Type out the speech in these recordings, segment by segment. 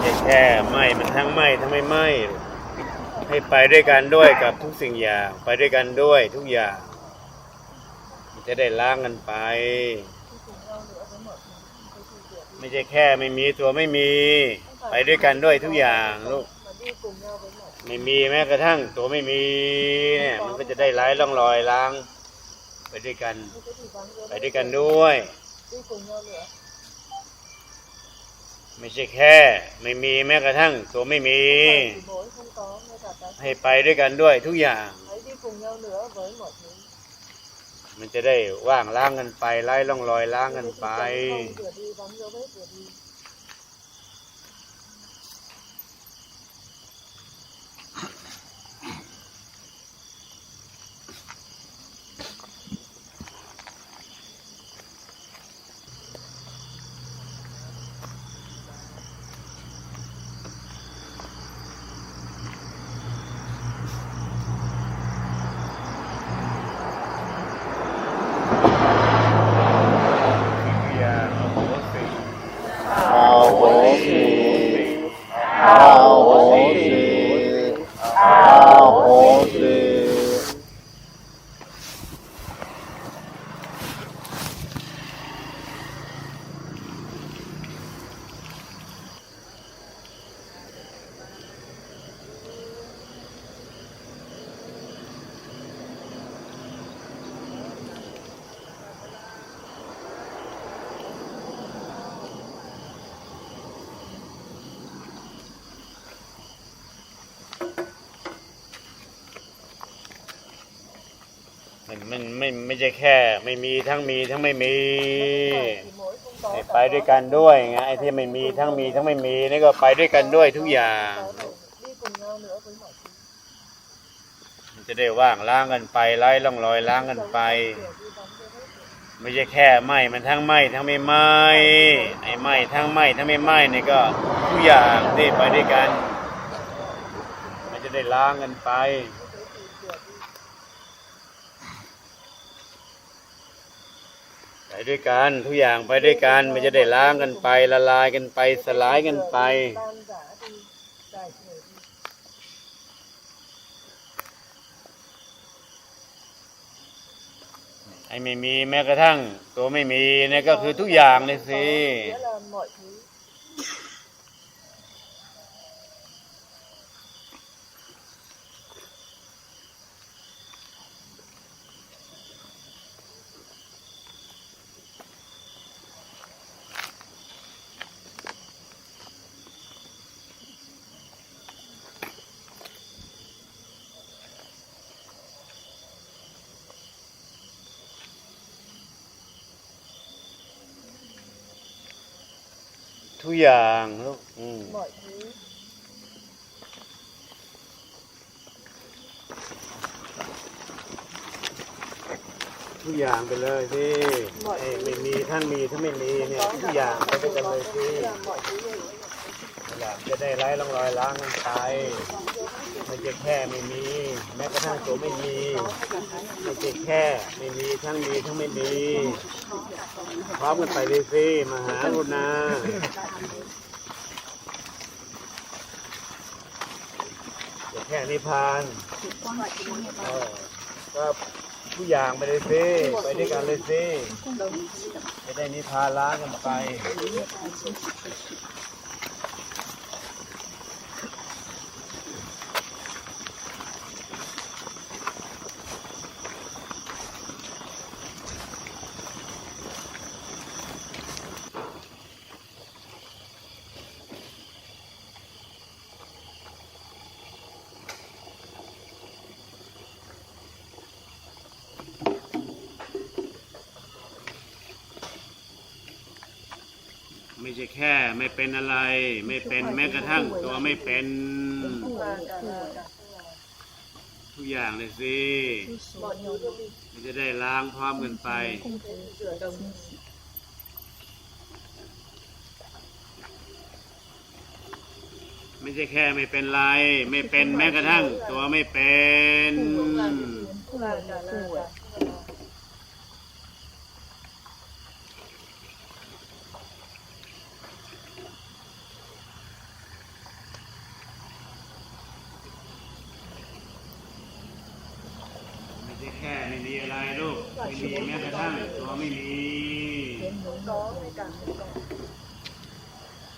ใช่แค่ไหมมันทั้งไหมทั้งไม่ไหมให้ไปด้วยกันด้วยกับทุกสิ่งอย่างไปด้วยกันด้วยทุกอย่างมันจะได้ล้างกันไป ไม่ใช่แค่ไม่มีตัวไม่มี ไปด้วยกันด้วยทุกอย่างลูกไม่มีแม้กระทั่งตัวไม่มีเนี่ยมันก็จะได้ไร้ร่องรอยล้าง ไปด้วยกัน ไปด้วยกันด้วย ไม่ใช่แค่ ไม่มีแม้กระทั่งตัวไม่มี ให้ไปด้วยกันด้วยทุกอย่าง มันจะได้ว่างล้างกันไปไล่ล่องรอยล้างกันไป không rửa đi bóng dấu vết rửa đi อาโหสิอาโหสิอาโหสิ มันมันไม่ไม่ใช่แค่ ไม่มีทั้งมีทั้งไม่มี thì mỗi không có ให้ไปด้วยกันด้วยไงไอ้ที่ไม่มีทั้งมีทั้งไม่มีนี่ก็ไปด้วยกันด้วยทุกอย่าง có thể đi cùng nhau nữa với mọi thứ มันจะได้ว่างล้างกันไปไล่ร่องรอยล้างกันไป rửa đi bóng dấu vết rửa đi ไม่ใช่แค่ไหมมันทั้งไหมทั้งไม่ไหมไอ้ไหมทั้งไหมทั้งไม่ไหมนี่ก็ทุกอย่างที่ไปด้วยกัน มันจะได้ล้างกันไป ไป ด้วยกันทุกอย่างไปด้วยกันมันจะได้ล้างกันไปละลายกันไปสลายกันไป ไอ้ไม่มีแม้กระทั่ง ตัวไม่มีนี่ก็คือทุกอย่างเลยสิ ทุกอย่างลูกอืมทุกอย่างไปเลยสิไอ้ไม่มีทั้งมีทั้งไม่มีเนี่ยทุกอย่างไปด้วยกันเลยสิอยากจะได้ไร้ร่องรอยล้างกันไปไม่ใช่แค่ไม่มี แม้กระทั่งตัวไม่มีไม่ใช่แค่ไม่มีทั้งมีทั้งไม่มี พร้อมกันไปเลยสิมาหาคุณาอย่าแค่นิพพานเออก็ทุกอย่างไปเลยสิไปด้วยกันเลยสิจะได้นิพพานล้างกันไป ใช่แค่ ไม่เป็นอะไร ไม่เป็นแม้กระทั่งตัวไม่เป็น ทุกอย่างเลยสิมันจะได้ล้างพร้อมกันไปไม่ใช่แค่ไม่เป็นไร ไม่เป็นแม้กระทั่ง ตัวไม่เป็น là cả là มีอะไรลูกไม่มีแม้กระทั่งตัวไม่มี không có cái cả không có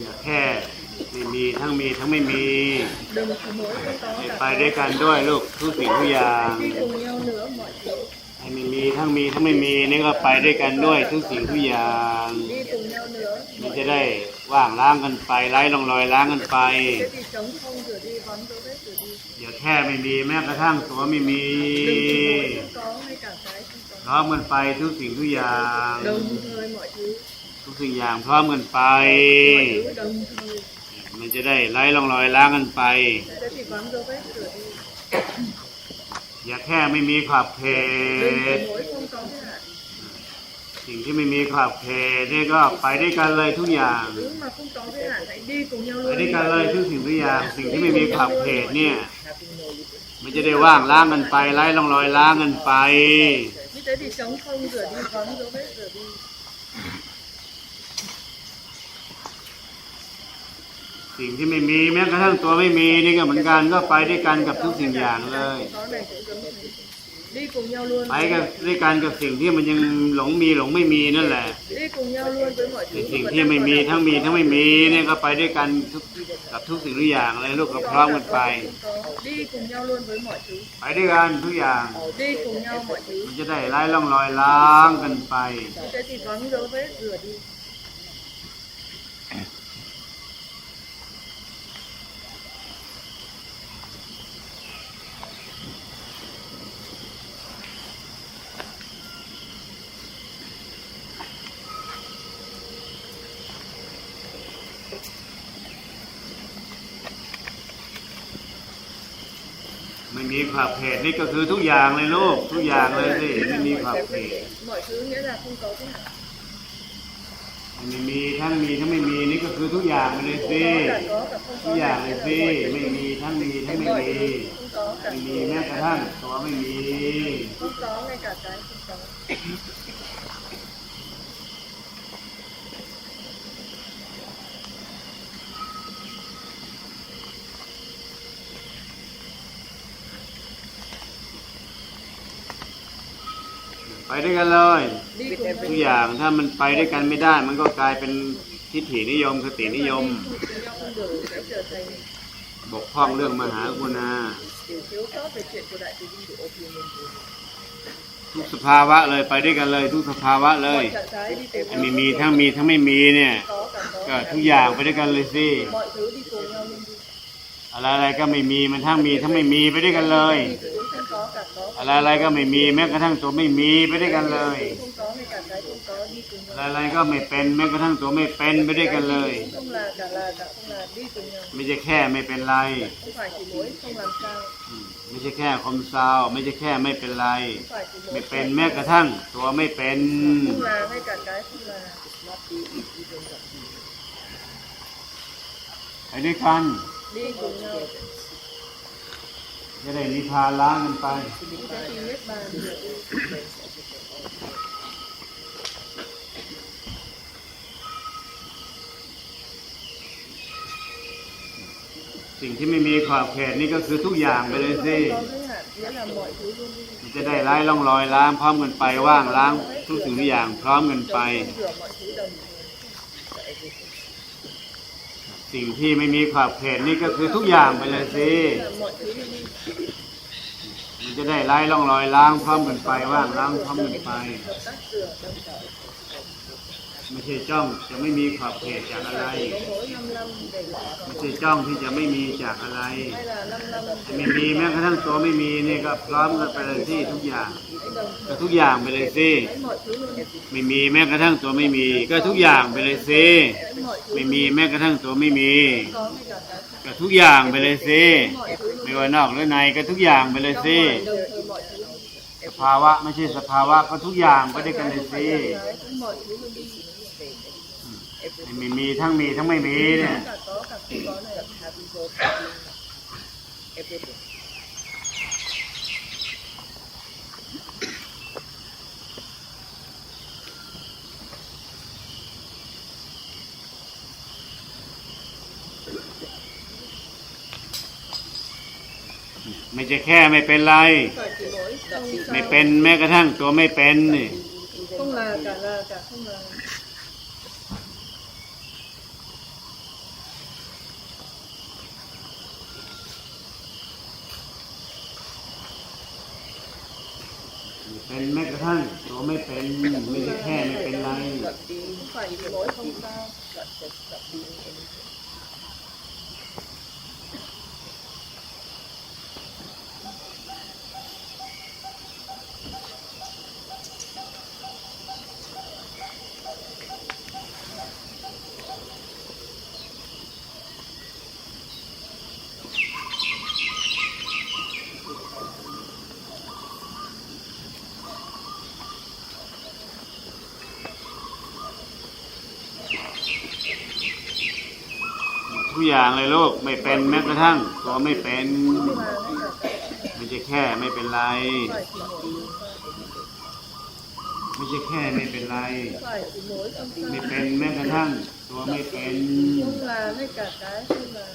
อย่าแค่ไม่มีทั้งมีทั้งไม่มี đừng có mỗi không có ให้ cả ไปด้วยกันด้วยลูกทุกสิ่งทุกอย่าง đi cùng nhau nữa mọi thứ ให้ไม่มีทั้งมีทั้งไม่มีนี่ก็ไปด้วยกันด้วยทุกสิ่งทุกอย่าง đi cùng nhau nữa มันจะได้ว่างล้างกันไปไร้ร่องรอยล้างกันไป thế thì chống không rửa đi vón dấu vết rửa đi อย่าแค่ไม่มีแม้กระทั่งตัวไม่มี đừng có mỗi không có hay cả cái không พ có ร้อมกันไปทุกสิ่งทุกอย่าง đồng thời mọi thứ ทุกสิ่งอย่างพร้อมกันไป มันจะได้ไร้ร่องรอยล้างกันไป อย่าแค่ไม่มีขอบเขตสิ่งที่ไม่มีขอบเขตนี่ก็ไปด้วยกันเลยทุกอย่างไปด้วยกันเลยทุกสิ่งทุกอย่าง สิ่งที่ไม่มีขอบเขตเนี่ย มันจะได้ว่างล้างกันไปไร้ร่องรอยล้างกันไป สิ่งที่ไม่มีแม้กระทั่งตัวไม่มีนี่ก็เหมือนกันก็ไปด้วยกันกับทุกสิ่งอย่างเลย có này cũng giống thế đi cùng nhau luôn ไปกับด้วยกันกับสิ่งที่มันยังหลงมีหลงไม่มีนั่นแหละ đi cùng nhau luôn với mọi ไอ้ thứ สิ่ง mà ที่ vẫn ไม่ đang มี còn ทั้งมีทั้งไม่มีเนี่ยก็ไปด้วยกันทุกกับทุกสิ่งทุกอย่างเลยลูกก็พร้อมกันไป có đi cùng nhau luôn với mọi thứ ไปด้วยกันทุกอย่าง đi cùng nhau mọi thứ มันจะได้ไร้ร่องรอยล้างกันไป ผักเผ็ดนี่ก็คือทุกอย่างเลยลูกทุกอย่างเลยสิไม่มีผักเผ็ดไม่มีทั้งมีทั้งไม่มีนี่ก็คือทุกอย่างเลยสิทุกอย่างเลยสิไม่มีทั้งมีทั้งไม่มีไม่มีแม้กระทั่งตัวไม่มี không có ngay cả cái không ไปด้วยกันเลย ทุกอย่างถ้ามันไปด้วยกันไม่ได้ มันก็กลายเป็นทิฏฐินิยมคตินิยม บกพร่องเรื่องมหากรุณาทุกสภาวะเลยไปด้วยกันเลย ทุกสภาวะเลยม่ nhau มีทั้งมีทั้งไม่มีเนี่ยก็ทุกอย่างไปด้วยกันเลยสิอะไรอะไรก็ไม่มีมันทั้งมีทั้งไม่มีไปด้วยกันเลย đi từ không có cả có อะไรอะไรก็ไม่มีแม้กระทั่งตัวไม่มีไปด้วยกันเลย không có ngay cả cái không có đi cùng อะไร nhau อะไรก็ไม่เป็นแม้กระทั่งตัวไม่เป็นไปด้วยกันเลย không là cả là cả không là đi cùng nhau ไม่ใช่แค่ไม่เป็นไร không phải chỉ mỗi không làm sao อืมไม่ใช่แค่คมเศร้าไม่ใช่แค่ไม่เป็นไร không phải chỉ ไม่ mỗi เป็นแม้กระทั่งตัวไม่เป็น không là ngay cả cái không là ไปด้วยกัน đi cùng nhau จะได้นิพานล้างกันไป สิ่งที่ไม่มีขอบเขตนี่ก็คือทุกอย่างไปเลยสิมันจะได้ไล่ร่องรอยล้างพร้อมกันไปว่างล้างทุกสิ่งทุกอย่างพร้อมกันไป สิ่งที่ไม่มีขอบเขตนี่ก็คือทุกอย่างไปเลยสิ là mọi thứ đi đi มัน จะได้ไล่ร่องรอยล้างพร้อมกันไปว่างล้างพร้อมกันไปไม่ใช่จ้องจะไม่มีขอบเขตจากอะไร ไม่ใช่จ้องที่จะไม่มีจากอะไรไม่มีแม้กระทั่งตัวไม่มีนี่ก็พร้อมกันไปเลยสิทุกอย่าง ก็ทุกอย่างไปเลยสิไม่มีแม้กระทั่งตัวไม่มี ก็ทุกอย่างไปเลยสิไม่มีแม้กระทั่งตัวไม่มี ก็ทุกอย่างไปเลยสิไม่ว่านอกหรือในก็ทุกอย่างไปเลยสิสภาวะไม่ใช่สภาวะก็ทุกอย่างไปด้วยกันเลยสิไม่มีทั้งมีทั้งไม่มีเนี่ย cả có cả không có này happy everything เไม่ใช่แค่ไม่เป็นไร ไม่เป็นแม้กระทั่งตัวไม่เป็นนี่ต้องลากลากต้องลาเป็นแม้กระทั่งตัวไม่เป็นไม่ใช่แค่ไม่เป็นไร้ อย่างเลยลูกไม่เป็นแม้กระทั่งตัวไม่เป็นไม่ใช่แค่ไม่เป็นไร ไม่ใช่แค่ไม่เป็นไร ไม่เป็นแม้กระทั่ง ตัวไม่เป็น ต้องลาให้กับใจต้องลา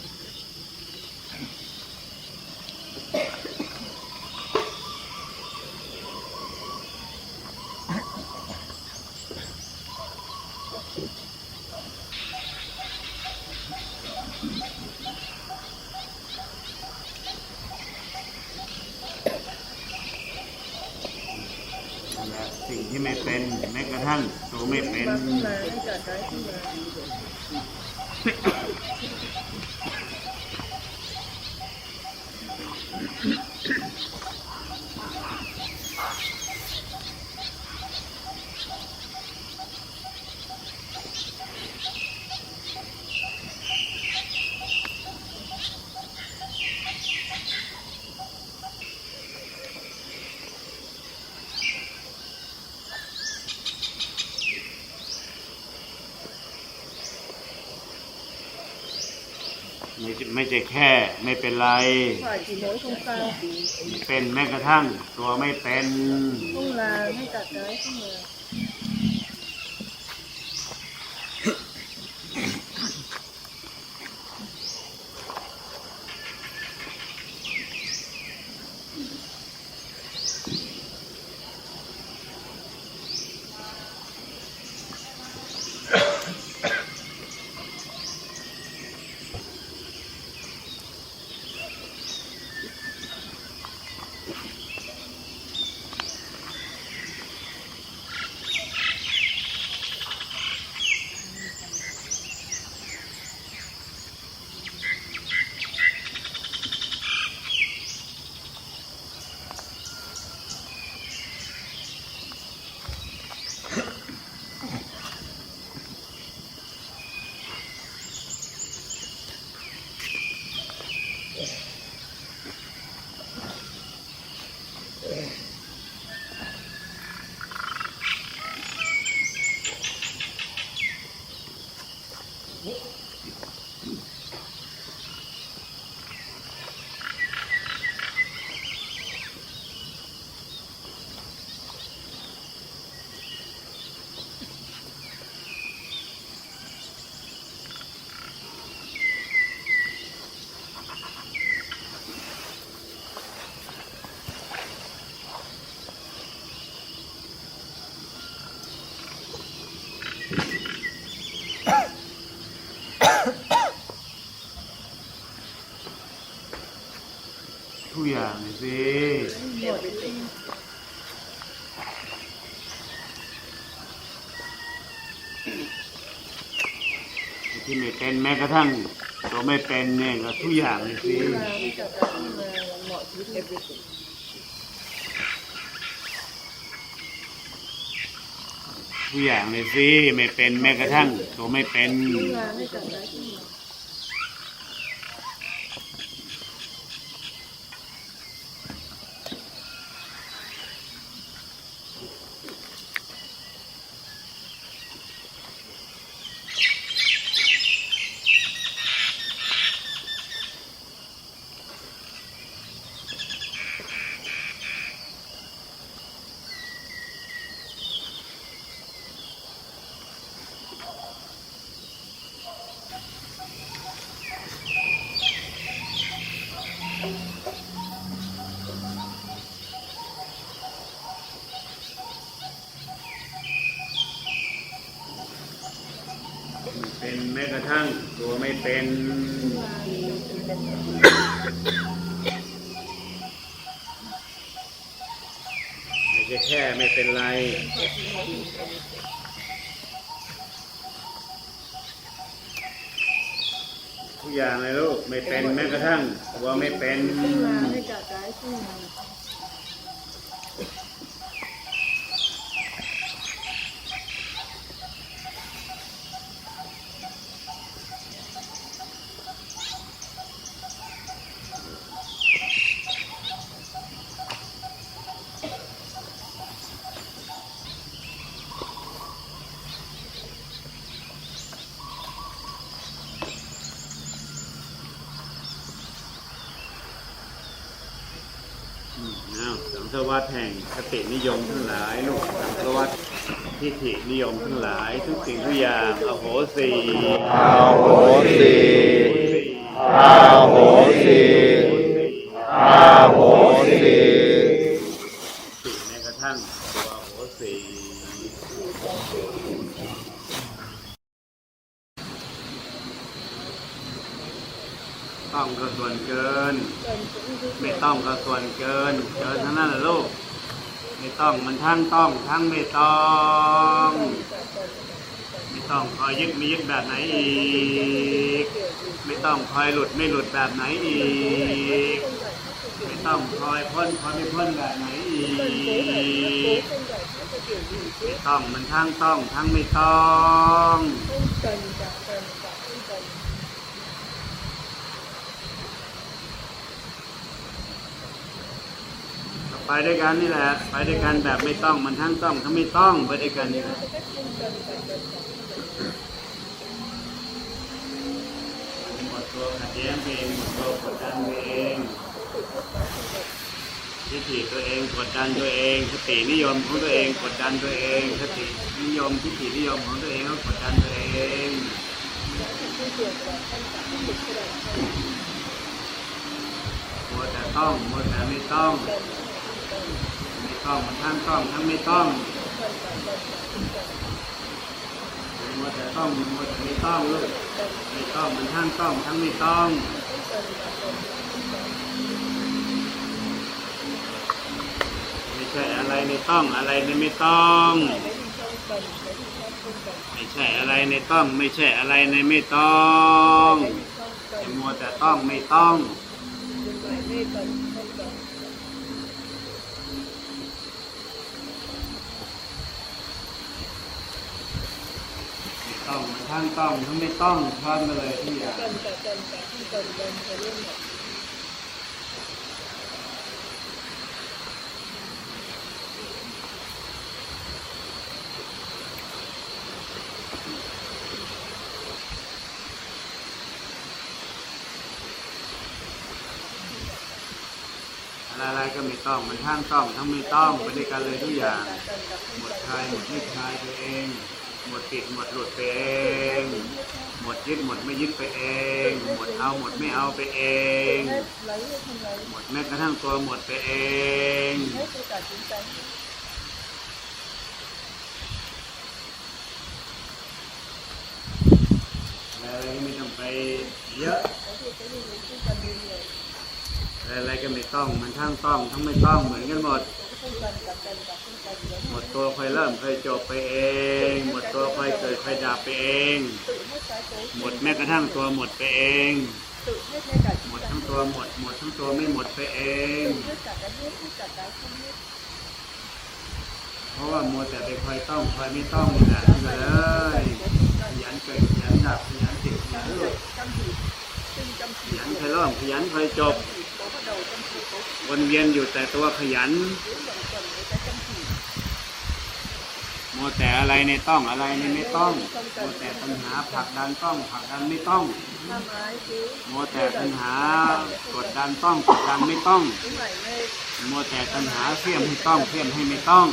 นั่นแหละสิ่งที่ไม่เป็นแม้กระทั่งตัวไม่เป็น ต้องลาให้กับใจต้องลา ไม่ใช่แค่ไม่เป็นไร เป็นแม้กระทั่งตัวไม่เป็น แม้กระทั่งตัวไม่เป็นเนี่ยก็ทุกอย่างเลยสิทุกอย่างเลยสิไม่เป็นแม้กระทั่งตัวไม่เป็นต้องลา ให้กับใจต้องลาเป็น ไม่ใช่แค่ไม่เป็นไรทุกอย่างเลยลูกไม่เป็นแม้กระทั่งว่าไม่เป็น ขึ้นมาให้กระจายขึ้นมา อ้าว สังสวัสดแห่งคตินิยมทั้งหลายลูกสังสวัสดทิฏฐินิยมทั้งหลายทุกสิ่งทุกอย่างอโหสีอโหสีอโหสีอโหสี แม้กระทั่งตัวอโหสีต้องก็ส่วนเกิน ไม่ต้องก็ส่วนเกิน เกินทั้งนั้นแหละลูก ไม่ ต้องมันทั้งต้อง ทั้งไม่ต้อง ไม่ต้องคอยยึดมียึดแบบไหนอีก ไม่ต้องคอยหลุดไม่หลุดแบบไหนอีก ไม่ต้องคอยพ้นคอยไม่พ้นแบบไหนอีกไม่ต้องมันทั้งต้อง ทั้งไม่ต้อง ไปด้วยกันนี่แหละ ไปด้วยกันแบบไม่ต้องมันทั้งต้องทั้งไม่ต้องไปด้วยกันนี่แหละหมดตัวขัดแย้งเองหมดตัวกดดันเองทิฏฐิตัวเองกดดันตัวเองสตินิยมของตัวเองกดดันตัวเองสตินิยมทิฏฐินิยมของตัวเองก็กดดันตัวเองมัวแต่ต้องมัวแต่ไม่ต้อง ไม่ต้องมันทั้งต้องทั้งไม่ต้องมัวแต่ต้องมัวแต่ไม่ต้องลูกไม่ต้องมันทั้งต้องทั้งไม่ต้องไม่ใช่อะไรในต้องอะไรในไม่ต้อง ไม่ใช่อะไรในต้อง ไม่ใช่อะไรในไม่ต้องแต่มัวแต่ต้องไม่ต้อง ไม่ต้องมัน ทั้งต้องทั้งไม่ต้องพร้อมกันเลยทุกอย่างอะไรๆก็ไม่ต้อง มันทั้งต้องทั้งไม่ต้องไปด้วยกันเลยทุกอย่าง หมดคลายหมดไม่คลายไปเอง มดติดหมดหลุดไปเอง หมดยึดหมดไม่ยึดไปเอง หมดเอาหมดไม่เอาไปเอง หมดแม้กระทั่งตัวหมดไปเองอะไรก็ไม่ต้องไปเยอะอะไรก็ไม่ต้องมันทั้งต้องทั้งไม่ต้องเหมือนกันหมด หมดตัวคอยเริ่มคอยจบไปเอง หมดตัวคอยเกิดคอยดับไปเอง หมดแม้กระทั่งตัวหมดไปเอง หมดทั้งตัวหมด หมดทั้งตัวไม่หมดไปเอง เพราะว่ามัวแต่ไปคอยต้องคอยไม่ต้องนี่แหละเลยขยันเกิดขยันดับขยันติดขยันหลุด ขยันคอยเริ่มขยันคอยจบ วนเวียนอยู่แต่ตัวขยันโมแต่อะไรในต้องอะไรในไม่ต้องโมแต่ปัญหาผลักดันต้องผลักดันไม่ต้องโมแต่ปัญหากดดันต้องกดดันไม่ต้องโมแต่ปัญหาเสี่ยมให้ต้องเสี่ยมให้ไม่ต้อง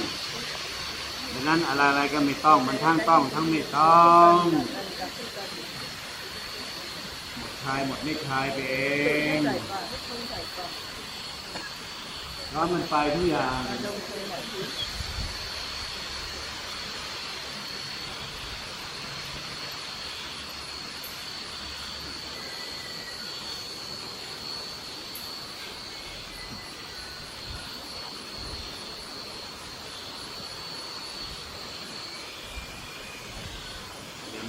ดังนั้นอะไรอะไรก็ไม่ต้องมันทั้งต้องทั้งไม่ต้อง คลายหมดไม่คลายไปเองแล้วมันไปทุกอย่าง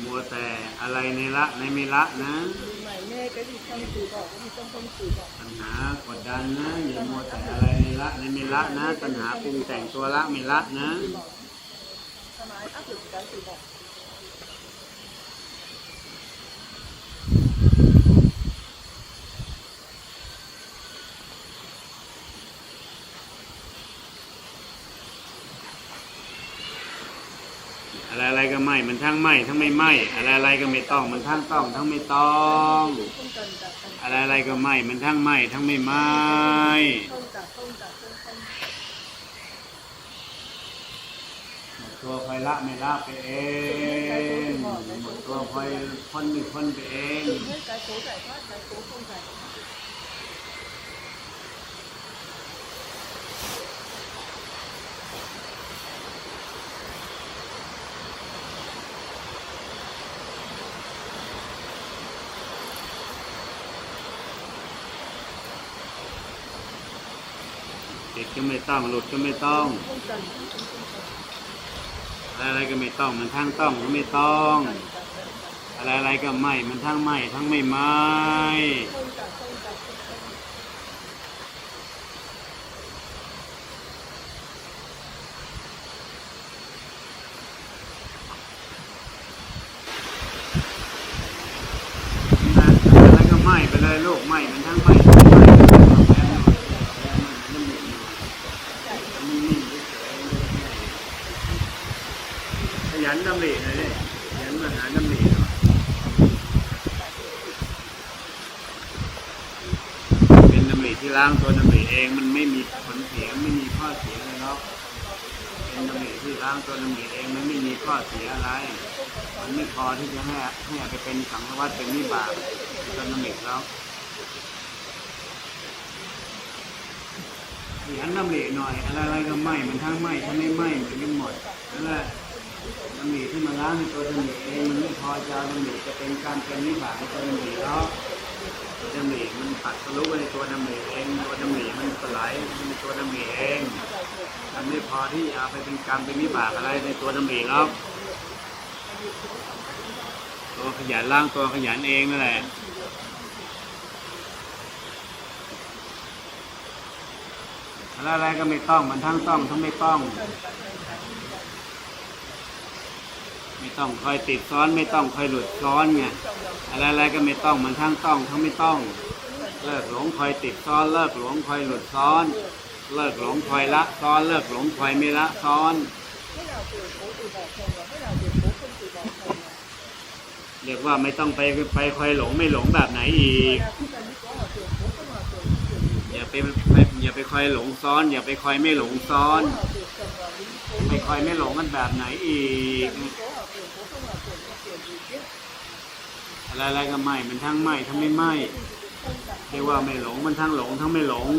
มัวแต่อะไรในละในไม่ละนะ ก็ที่ต้องสื่อบอกที่ต้องต้องสื่อบอกปัญหากดดันนะอย่ามัวแต่อะไรในละในไม่ละนะปัญหาปรุงแต่งตัวละไม่ละนะสมัยอัพหรือการสื่อบอก อะไรอะไรก็ไมันทั้งไหมทั้งไม่ไหมอะไรอะไรก็ไม่ต้อง มันทั้งต้อง ทั้งไม่ต้อง อะไรอะไรก็ไหมมันทั้งไหมทั้งไม่ไม่ต้องจากต้องจากต้องต้องหมดตัวคอยละไม่ละไปเองหมดตัวคอยพ้นไม่พ้นไปเอง ให้การโซ่ใส่ผ้าการโซ่ ต้องใส่ติดก็ไม่ต้องหลุดก็ไม่ต้อง อะไรก็ไม่ต้องมันทั้งต้องก็ไม่ต้อง อะไรอะไรก็ไม่มันทั้งไม่ทั้งไม่ไม่นะอะไรก็ไม่ไปเลยลูกไม่มันทั้งไม่ทั้งไม่แรงหน่อยแรงหน่อยน้ำหนึ่งหน่อยนิ่งๆเฉยๆขยันดำริหน่อยดิขยันมาหาดำริหน่อยเป็นดำริที่ ล้างตัวดำริเองมันไม่มีผลเสียไม่มีข้อเสียเลยหรอกเป็นดำริที่ล้างตัวดำริเองมันไม่มีข้อเสียอะไร มันไม่พอที่จะให้ให้ไปเป็นสังฆวัตเป็นนิบาตจนมันเหม็กแล้วขยันน้ำเหลหน่อยอะไรอะไรก็ไหมมันทั้งไหมทั้งไม่ไหมมือนกันหมดนั่นแหละน้ำเหลที่มาล้างตัวน้ำเหลเองมันไม่พอจะเอาน้ำเหลจะเป็นการเป็นนิบาตตัวน้ำเหลแล้ว น้ำเหลมันปัดทะลุไปในตัวน้ำเหลเองตัวน้ำเหลมันสลายในตัวน้ำเหลเองมันไม่พอที่เอาไปเป็นกรรมเป็นนิบาตอะไรในตัวน้ำเหลแล้วตัวขยันล่างตัวขยันเองนั่นแหละอะไรก็ไม่ต้องมันทั้งต้องทั้งไม่ต้อง ไม่ต้องคอยติดซ้อนไม่ต้องคอยหลุดซ้อนไงอะไรอะไรก็ไม่ต้องมันทั้งต้องทั้งไม่ต้อง เลิกหลงคอยติดซ้อน เลิกหลงคอยหลุดซ้อน เลิกหลงคอยละซ้อน เลิกหลงคอยไม่ละซ้อนเรียกว่าไม่ต้องไปไปคอยหลงไม่หลงแบบไหนอีกที่การที่เขาเปลี่ยนโซ่ก็มาเปลี่ยนเปลี่ยนอย่าไปอย่าไปคอยหลงซ้อน อย่าไปคอยไม่หลงซ้อนเราเปลี่ยนจังหวะนี้โซ่ไม่คอยไม่หลงกันแบบไหนอีก อะไรๆก็ไม่มันทั้งไม่ทั้งไม่ไม่เรียกว่าไม่หลงมันทั้งหลงทั้งไม่หลง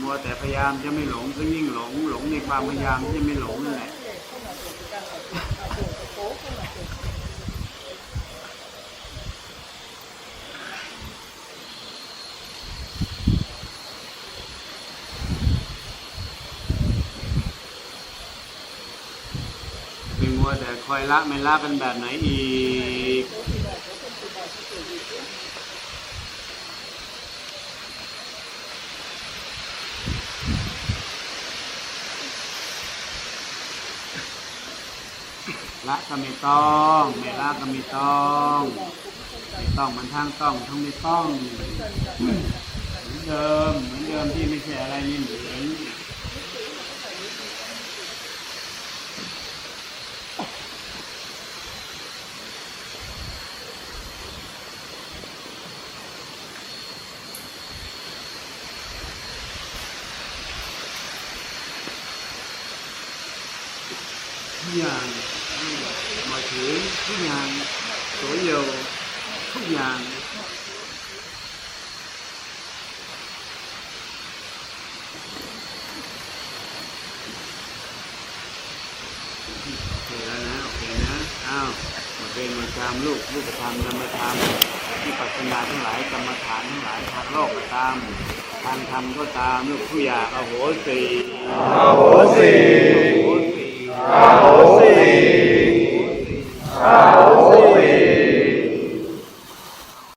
มัวแต่พยายามจะไม่หลงก็ยิ่งหลงหลงในความพยายามที่จะไม่หลงนั่นแหละไม่มัวแต่ คอยละไม่ละกันแบบไหนอีก ละก็ไม่ต้องไม่ละก็ไม่ต้องไม่ต้องมันทั้งต้องทั้งไม่ต้องเหมือนเดิมเหมือนเดิมที่ไม่ใช่อะไรนี่เหมือน อย่างหมายถึงทุกอย่าง所有ทุกอย่างโอเคแล้วนะโอเคนะอ้าวหมดเวรหมดกรรมลูกลูกธรรมนามธรรมที่ปัจจนาทั้งหลายกรรมฐานทั้งหลายทางโลกก็ตามทางธรรมก็ตามลูกผู้อยากอโหสิอโหสิ Arrozei! Arrozei!